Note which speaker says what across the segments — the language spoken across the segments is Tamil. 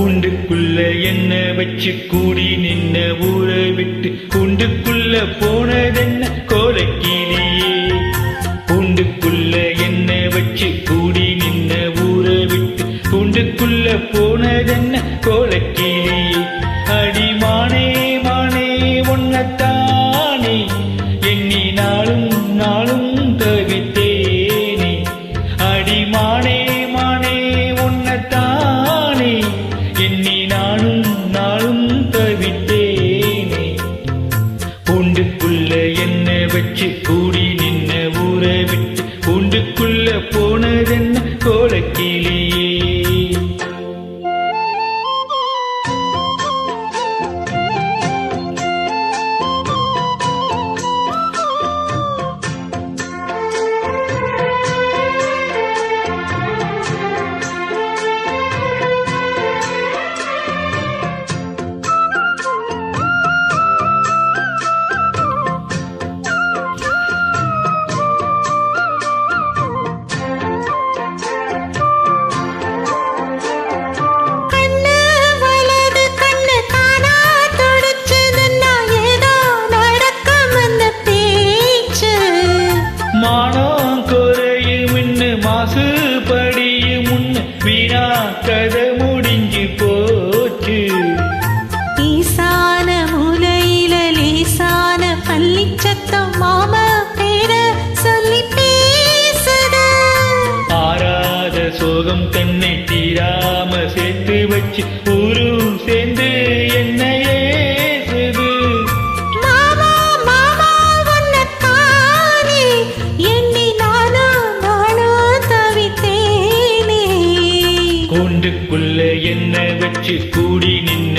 Speaker 1: கூண்டுக்குள்ள என்ன வச்சு கூடி நின்ன ஊரை விட்டு? கூண்டுக்குள்ள போனதென்ன? கோலக்கிளியே. கூண்டுக்குள்ள என்ன வச்சு கூடி நின்ன ஊரை விட்டு? கூண்டுக்குள்ள போனதென்ன? கோலக்கிளியே. அடிமானே மானே ஒன்னத்தானே எண்ணி நாளும் நாளும் தவித்தேனே. அடிமானே வச்சு கூடி நின்ன ஊரை விட்டு உண்டுக்குள்ள போனதென்ன? கோலக்கிளியே சோகம் தன்னை தீராம சேர்த்து வச்சு ஊரும் சேர்ந்து என்ன ஏசுது
Speaker 2: மாமா மாமா உன்னத்தானே எண்ணி நானும் நானும் தவித்தேனே.
Speaker 1: கூண்டுக்குள்ள என்ன வச்சு கூடி நின்ன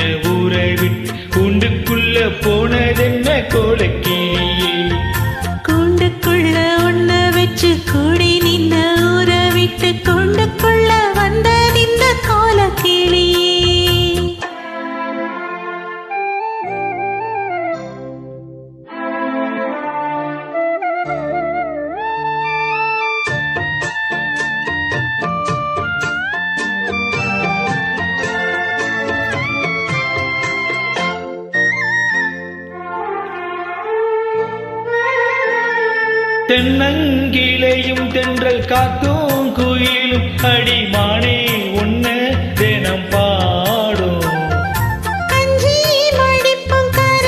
Speaker 1: தென்னங்கிளையும் தென்றல் காத்தும் குயிலும் அடிமானே உன்ன தினம் பாடும்.
Speaker 2: கஞ்சி மடிப்பும் கர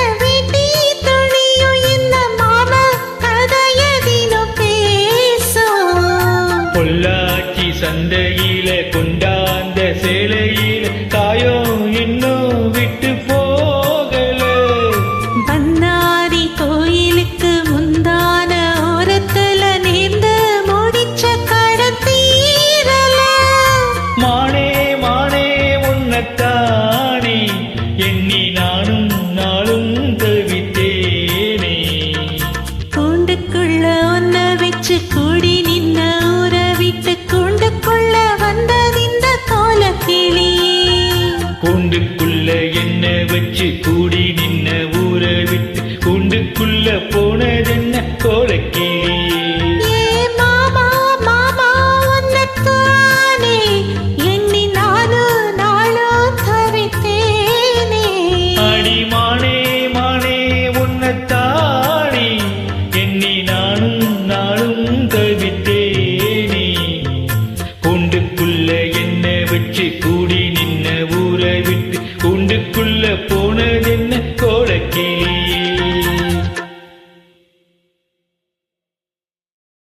Speaker 2: கூண்டுக்குள்ள
Speaker 1: என்ன வச்சு கூடி நின்ன ஊரை விட்டு கூண்டுக்குள்ள போனதென்ன கோலக்கிளியே அடிமானே மானே உன்னத்தானே எண்ணி நானும் நாளும் என்ன வச்சு